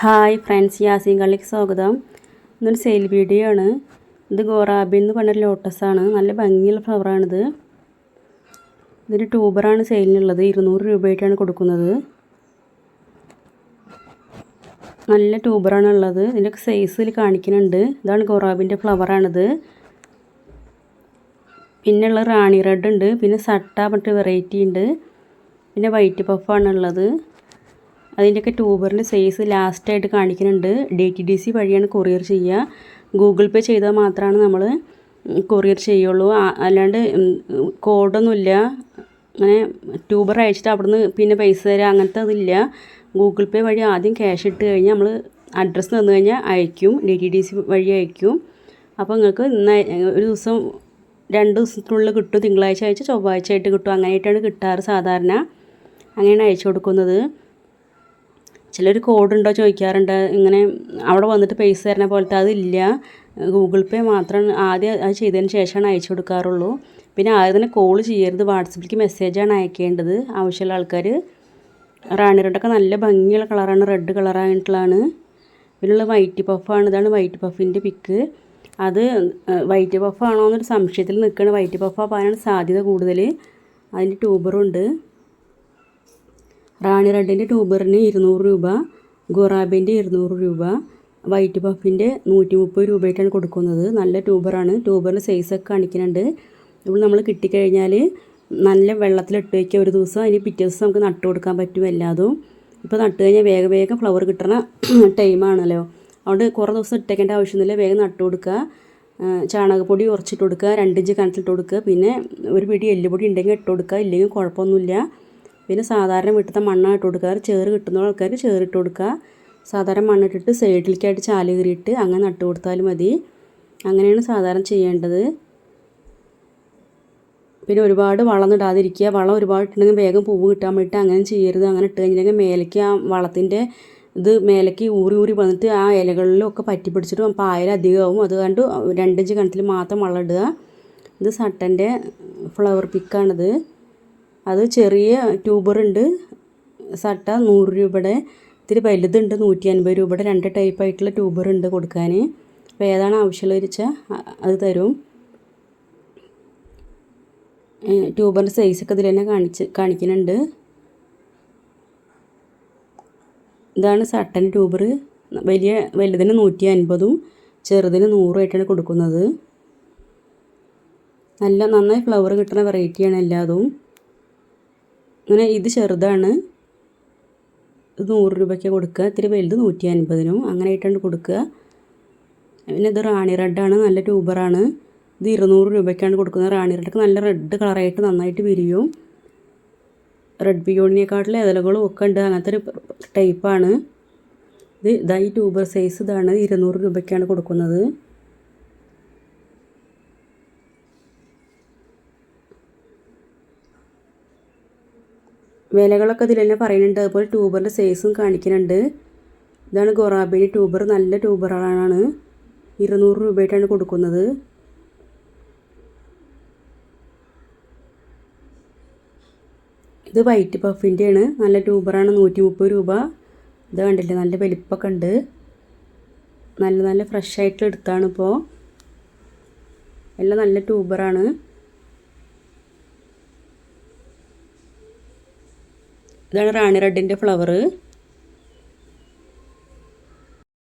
Hi friends Yasin കള്ളിക്ക് സ്വാഗതം. ഇന്നൊരു sale video ആണ്. ഇത് ഗോറാബി എന്ന് പറഞ്ഞ ലോട്ടസാണ് നല്ല ഭംഗിയുള്ള ഫ്ലവറാണിത് ഇതൊരു ട്യൂബറാണ് സെയിലിനുള്ളത് ഇരുന്നൂറ് രൂപയായിട്ടാണ് കൊടുക്കുന്നത്. നല്ല ട്യൂബറാണ് ഉള്ളത്. ഇതിന്റെയൊക്കെ സൈസിൽ കാണിക്കുന്നുണ്ട്. ഇതാണ് ഗോറാബിന്റെ ഫ്ലവറാണിത് പിന്നെ ഉള്ളത് റാണി റെഡ് ഉണ്ട്. പിന്നെ സട്ട മറ്റു വെറൈറ്റി ഉണ്ട്. പിന്നെ വൈറ്റ് പഫാണ് ഉള്ളത്. അതിന്റെയൊക്കെ ട്യൂബറിന്റെ സൈസ് ലാസ്റ്റായിട്ട് കാണിക്കുന്നുണ്ട്. ഡി ടി ഡി സി വഴിയാണ് കൊറിയർ ചെയ്യുക. ഗൂഗിൾ പേ ചെയ്താൽ മാത്രമാണ് നമ്മൾ കൊറിയർ ചെയ്യുള്ളൂ. അല്ലാണ്ട് കോഡൊന്നുമില്ല അങ്ങനെ ട്യൂബർ അയച്ചിട്ട് അവിടുന്ന് പിന്നെ പൈസ തരാം. അങ്ങനത്തെ അതില്ല. ഗൂഗിൾ പേ വഴി ആദ്യം ക്യാഷ് ഇട്ട് കഴിഞ്ഞാൽ നമ്മൾ അഡ്രസ്സ് തന്നു കഴിഞ്ഞാൽ അയക്കും. ഡി ടി ഡി സി വഴി അയക്കും. അപ്പോൾ നിങ്ങൾക്ക് ഒരു ദിവസം രണ്ട് ദിവസത്തിനുള്ളിൽ കിട്ടും. തിങ്കളാഴ്ച അയച്ച് ചൊവ്വാഴ്ച ആയിട്ട് കിട്ടും. അങ്ങനെയായിട്ടാണ് കിട്ടാറ് സാധാരണ. അങ്ങനെയാണ് അയച്ചു കൊടുക്കുന്നത്. ചിലർ കോഡ് ഉണ്ടോ ചോദിക്കാറുണ്ട്. ഇങ്ങനെ അവിടെ വന്നിട്ട് പൈസ തരണ പോലത്തെ അതില്ല. ഗൂഗിൾ പേ മാത്രം ആദ്യം അത് ചെയ്തതിന് ശേഷമാണ് അയച്ചു കൊടുക്കാറുള്ളൂ. പിന്നെ ആദ്യം തന്നെ കോൾ ചെയ്യരുത്. വാട്സപ്പിലേക്ക് മെസ്സേജാണ് അയക്കേണ്ടത് ആവശ്യമുള്ള ആൾക്കാർ റാണി റെഡൊക്കെ നല്ല ഭംഗിയുള്ള കളറാണ്. റെഡ് കളറായിട്ടുള്ളതാണ്. പിന്നെയുള്ള വൈറ്റ് പഫാണ്. ഇതാണ് വൈറ്റ് പഫിന്റെ പിക്ക്. അത് വൈറ്റ് പഫാണോ എന്നൊരു സംശയത്തിൽ നിൽക്കുകയാണ് വൈറ്റ് പഫ് ആവാനാണ് സാധ്യത കൂടുതൽ അതിന്റെ ട്യൂബറുണ്ട്. റാണി റെഡിന്റെ ട്യൂബറിന് ഇരുന്നൂറ് രൂപ ഗൊറാബിന്റെ ഇരുന്നൂറ് രൂപ വൈറ്റ് പഫിന്റെ നൂറ്റി മുപ്പത് രൂപയായിട്ടാണ് കൊടുക്കുന്നത്. നല്ല ട്യൂബറാണ്. ട്യൂബറിന്റെ സൈസൊക്കെ കാണിക്കുന്നുണ്ട്. ഇപ്പോൾ നമ്മൾ കിട്ടിക്കഴിഞ്ഞാൽ നല്ല വെള്ളത്തിലിട്ട് വയ്ക്കുക. ഒരു ദിവസം അതിന് പിറ്റേ ദിവസം നമുക്ക് നട്ട് കൊടുക്കാൻ പറ്റും എല്ലാതും. ഇപ്പോൾ നട്ട് കഴിഞ്ഞാൽ വേഗം വേഗം ഫ്ലവർ കിട്ടണ ടൈമാണല്ലോ അതുകൊണ്ട് കുറേ ദിവസം ഇട്ടേക്കേണ്ട ആവശ്യമൊന്നുമില്ല. വേഗം നട്ട് കൊടുക്കുക. ചാണകപ്പൊടി ഉറച്ചിട്ട് കൊടുക്കുക. രണ്ടിഞ്ച് കണത്തിലിട്ട് കൊടുക്കുക. പിന്നെ ഒരു പിടി എല്ലുപൊടി ഉണ്ടെങ്കിൽ ഇട്ട് കൊടുക്കുക. ഇല്ലെങ്കിൽ കുഴപ്പമൊന്നുമില്ല. പിന്നെ സാധാരണ വീട്ടിലത്തെ മണ്ണാണ് ഇട്ട് കൊടുക്കുക. ചേറ് കിട്ടുന്ന ആൾക്കാർക്ക് ചേറിട്ട് കൊടുക്കുക. സാധാരണ മണ്ണിട്ടിട്ട് സൈഡിലേക്കായിട്ട് ചാൽ കീറിയിട്ട് അങ്ങനെ നട്ട് കൊടുത്താൽ മതി. അങ്ങനെയാണ് സാധാരണ ചെയ്യേണ്ടത്. പിന്നെ ഒരുപാട് വളം ഇടാതിരിക്കുക വളം ഒരുപാട് ഇട്ടുണ്ടെങ്കിൽ വേഗം പൂവ് കിട്ടാൻ വേണ്ടിയിട്ട് അങ്ങനെ ചെയ്യരുത്. അങ്ങനെ ഇട്ട് കഴിഞ്ഞിട്ടുണ്ടെങ്കിൽ മേലേക്ക് ആ വളത്തിന്റെ ഇത് മേലേക്ക് ഊറി ഊറി വന്നിട്ട് ആ ഇലകളിലൊക്കെ പറ്റി പിടിച്ചിട്ട് പായൽ അധികമാവും. അത് കണ്ട് രണ്ടിഞ്ച് കണത്തിൽ മാത്രം വളം ഇടുക. ഇത് സട്ടന്റെ ഫ്ലവർ പിക്കാണിത്. അത് ചെറിയ ട്യൂബർ ഉണ്ട്. സട്ട നൂറ് രൂപയുടെ ഇത്തിരി വലുതുണ്ട് നൂറ്റി അൻപത് രൂപയുടെ രണ്ട് ടൈപ്പായിട്ടുള്ള ട്യൂബറുണ്ട് കൊടുക്കാൻ അപ്പോൾ ഏതാണ് ആവശ്യമുള്ളത് വെച്ചാൽ അത് തരും. ട്യൂബറിന്റെ സൈസൊക്കെ ഇതിൽ തന്നെ കാണിച്ച് കാണിക്കുന്നുണ്ട്. ഇതാണ് സട്ടൻ ട്യൂബർ. വലിയ വലുതിന് നൂറ്റി അൻപതും ചെറുതിന് നൂറുമായിട്ടാണ് കൊടുക്കുന്നത്. നല്ല നന്നായി ഫ്ലവർ കിട്ടുന്ന വെറൈറ്റിയാണ് എല്ലാതും. അങ്ങനെ ഇത് ചെറുതാണ്. ഇത് നൂറ് രൂപയ്ക്ക് കൊടുക്കുക. ഇത്തിരി വലുത് നൂറ്റി അൻപതിനും അങ്ങനെ ആയിട്ടാണ് കൊടുക്കുക. പിന്നെ ഇത് റാണി റെഡാണ്. നല്ല ട്യൂബറാണ്. ഇത് ഇരുന്നൂറ് രൂപയ്ക്കാണ് കൊടുക്കുന്നത്. റാണി റെഡൊക്കെ നല്ല റെഡ് കളറായിട്ട് നന്നായിട്ട് വിരിയും. റെഡ് പിയോണിനെക്കാട്ടിലെ ഇതലകളും ഒക്കെ ഉണ്ട്. അങ്ങനത്തെ ഒരു ടൈപ്പാണ്. ഇത് ഇതായി ട്യൂബർ സൈസ് ഇതാണ്. ഇരുന്നൂറ് രൂപയ്ക്കാണ് കൊടുക്കുന്നത്. വിലകളൊക്കെ ഇതിൽ തന്നെ പറയുന്നുണ്ട്. അതുപോലെ ട്യൂബറിന്റെ സൈസും കാണിക്കുന്നുണ്ട്. ഇതാണ് ഗൊറാബിനി ട്യൂബർ. നല്ല ട്യൂബറാണ്. ഇരുന്നൂറ് രൂപയായിട്ടാണ് കൊടുക്കുന്നത്. ഇത് വൈറ്റ് പഫിന്റെയാണ്. നല്ല ട്യൂബറാണ്. നൂറ്റി മുപ്പത് രൂപ. ഇത് കണ്ടില്ലേ? നല്ല വലിപ്പമൊക്കെ ഉണ്ട്. നല്ല നല്ല ഫ്രഷ് ആയിട്ട് എടുത്താണ് ഇപ്പോൾ എല്ലാം നല്ല ട്യൂബറാണ്. ഇതാണ് റാണി റെഡിന്റെ ഫ്ലവർ